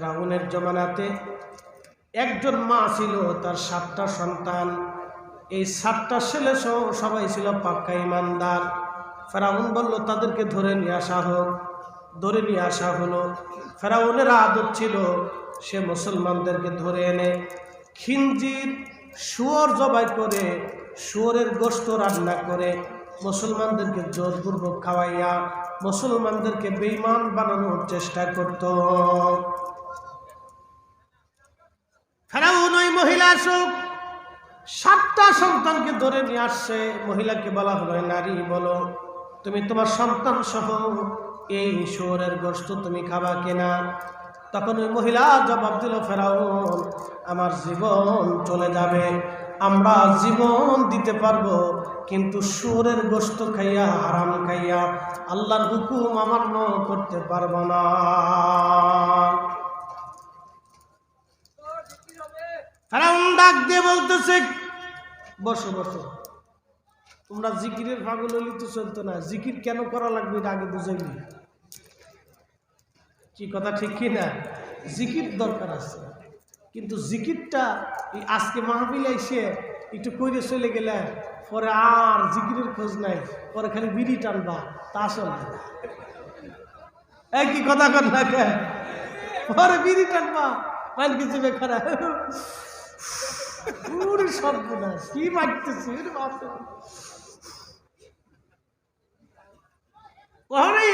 রাবণের জমানাতে একজন মা ছিল, তার সাতটা সন্তান। এই সাতটা ছেলে সহ সবাই ছিল পাক্কা ইমানদার। ফেরাউন বলল, তাদেরকে ধরে নিয়ে আসা হোক। ধরে নিয়ে আসা হলো। ফেরাউনের আদত ছিল, সে মুসলমানদেরকে ধরে এনে খিঞ্জির শুয়োর জবাই করে, শুয়োরের গোস্ত রান্না করে, মুসলমানদেরকে জোরপূর্বক খাওয়াইয়া মুসলমানদেরকে বেইমান বানানোর চেষ্টা করত। ফেরাউন ওই মহিলা আসুক। সাতটা সন্তানকে ধরে নিয়ে আসছে। মহিলাকে বলা হলো নারী, বলো, তুমি তোমার সন্তান সহ এই শুয়োরের গোস্ত তুমি খাবা কিনা? তখন ওই মহিলা জবাব দিল, ফেরাউন, আমার জীবন চলে যাবে। আমরা জীবন দিতে পারব, কিন্তু সুরের গোস্ত খাইয়া, হারাম খাইয়া আল্লাহর হুকুম আমান্য করতে পারব না ফেরাউন ডাক দিয়ে বলতেছে, বসো বসো। তোমরা জিকিরের পাগল হলি তো চলতো না। জিকির কেন করা লাগবে আগে বুঝাইনি কি কথা ঠিক কি না? জিকির দরকার আছে। কিন্তু জিকিরটা এই আজকে মাহফিল এসে একটু কইরে চলে গেলে পরে আর জিকিরের খোঁজ নাই। পরে খালি বিড়ি টানবা। তা আসলে এই কি কথা কর না? পরে বিড়ি টানবা। মান কিছু বেখারা পুরো সর্বনাশ। কি মারতেছি?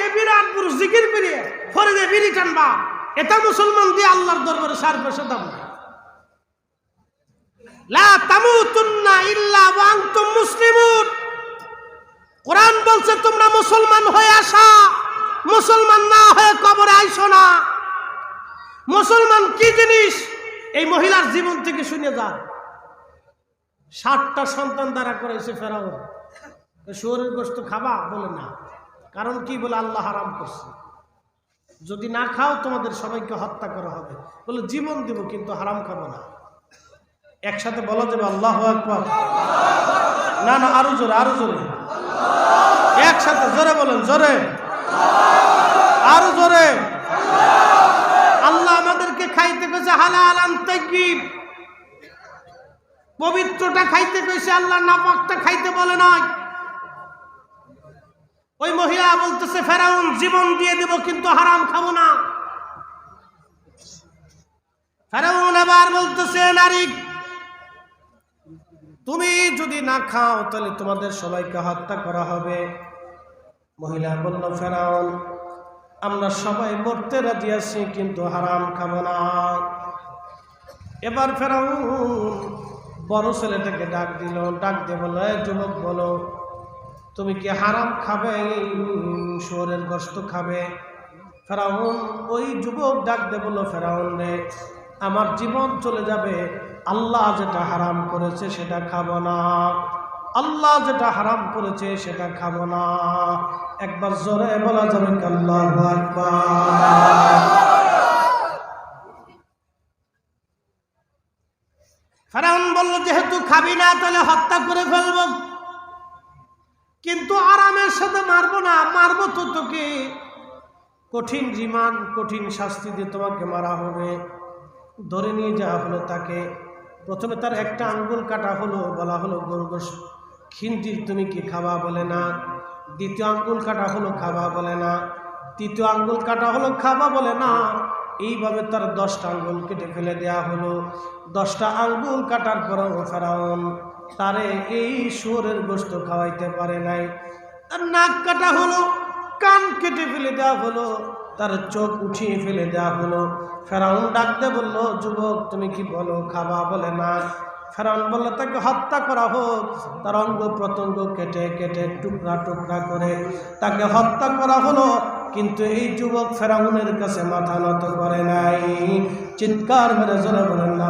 এ বিরাট জিকির বিড়ি টানবা। এটা মুসলমান দিয়ে আল্লাহর দরবারে সার দাম লা ইল্লা মুসলিমুন। কোরআন বলছে, তোমরা মুসলমান হয়ে আসা। মুসলমান না হয়ে কবরে আইসো না। মুসলমান কি জিনিস? এই মহিলার জীবন থেকে শুনে যান ষাটটা সন্তান দ্বারা করেছে ফেরাও শুয়োরের গোস্ত খাবা? বলে না। কারণ কি? বলে আল্লাহ হারাম করছে। যদি না খাও, তোমাদের সবাইকে হত্যা করা হবে। বলে, জীবন দিব, কিন্তু হারাম খাব না। একসাথে বলা যাবে আল্লাহ একবার না না, আরও জোরে আরও জোরে। একসাথে, জোরে বলেন, জোরে। আরও জোরে। আল্লাহ আমাদেরকে খাইতে পেয়েছে হালাল আন্তরিক পবিত্রটা খাইতে পেয়েছে আল্লাহ নাপাকটা খাইতে বলে নয় ওই মহিলা বলতেছে, ফেরাউন, জীবন দিয়ে দেব, কিন্তু হারাম খাব না। ফেরাউন এবার বলতেছে, নারী, তুমি যদি না খাও, তাহলে তোমাদের সবাইকে হত্যা করা হবে। মহিলা বলল, ফেরাউন, আমরা সবাই মরতে রাজি আছি, কিন্তু হারাম খাব না। এবার ফেরাউন বড় ছেলেটাকে ডাক দিল, ডাক দিয়ে বলল "এ যুবক বলো, তুমি কি হারাম খাবে? শোরের গোস্ত খাবে? ফেরাউন, ওই যুবক ডাক দিয়ে বলল, ফেরাউন রে, আমার জীবন চলে যাবে। আল্লাহ যেটা হারাম করেছে সেটা খাব না। আল্লাহ যেটা হারাম করেছে সেটা খাব না। একবার জোরে বলা যাবে আল্লাহু আকবার? ফেরাউন বলল, যেহেতু খাবি না, তাহলে হত্যা করে ফেলব। কিন্তু আরামের সাথে মারবো না, মারবো তো তোকে। কঠিন রিমান্ড, কঠিন শাস্তি দিয়ে তোমাকে মারা হবে। ধরে নিয়ে যাওয়া হলো তাকে। প্রথমে তার একটা আঙ্গুল কাটা হলো, বলা হলো গরুগোস খিন্তির তুমি কি খাওয়া বলে না। দ্বিতীয় আঙ্গুল কাটা হলো খাওয়া বলে না। তৃতীয় আঙ্গুল কাটা হলো খাওয়া বলে না। এইভাবে তার দশটা আঙ্গুল কেটে ফেলে দেয়া হলো। দশটা আঙ্গুল কাটার পরেও ফেরাউন তারে এই শুয়োরের গোস্ত খাওয়াইতে পারে নাই। তার নাক কাটা হলো, কান কেটে ফেলে দেওয়া হলো, তার চোখ উঠিয়ে ফেলে দেওয়া হলো। ফেরাউন ডাকতে বলল, যুবক, তুমি কি বলো, খাবা? বলে, না। ফেরাউন বলল, তাকে হত্যা করা হোক। তার অঙ্গ প্রত্যঙ্গ কেটে কেটে টুকরা টুকরা করে তাকে হত্যা করা হলো। কিন্তু এই যুবক ফেরাউনের কাছে মাথা নত করে নাই। চিৎকার মেরে জোরে বলেন না